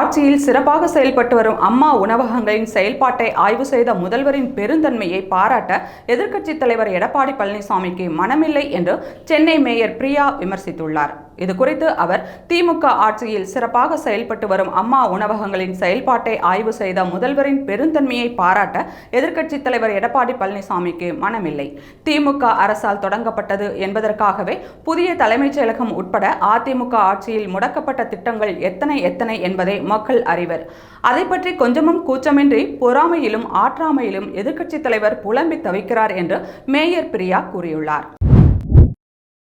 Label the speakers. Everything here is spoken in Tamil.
Speaker 1: ஆட்சியில் சிறப்பாக செயல்பட்டு வரும் அம்மா உணவகங்களின் செயல்பாட்டை ஆய்வு செய்த முதல்வரின் பெருந்தன்மையை பாராட்ட எதிர்க்கட்சித் தலைவர் எடப்பாடி பழனிசாமிக்கு மனமில்லை என்று சென்னை மேயர் பிரியா விமர்சித்துள்ளார். இது குறித்து அவர் திமுக ஆட்சியில் சிறப்பாக செயல்பட்டு வரும் அம்மா உணவகங்களின் செயல்பாட்டை ஆய்வு செய்த முதல்வரின் பெருந்தன்மையை பாராட்ட எதிர்க்கட்சித் தலைவர் எடப்பாடி பழனிசாமிக்கு மனமில்லை. திமுக அரசால் தொடங்கப்பட்டது என்பதற்காகவே புதிய தலைமைச் செயலகம் உட்பட அதிமுக ஆட்சியில் முடக்கப்பட்ட திட்டங்கள் எத்தனை எத்தனை என்பதை மக்கள் அறிவர். அதை பற்றி கொஞ்சமும் கூச்சமின்றி பொறாமையிலும் ஆற்றாமையிலும் எதிர்க்கட்சித் தலைவர் புலம்பி தவிக்கிறார் என்று மேயர் பிரியா கூறியுள்ளார்.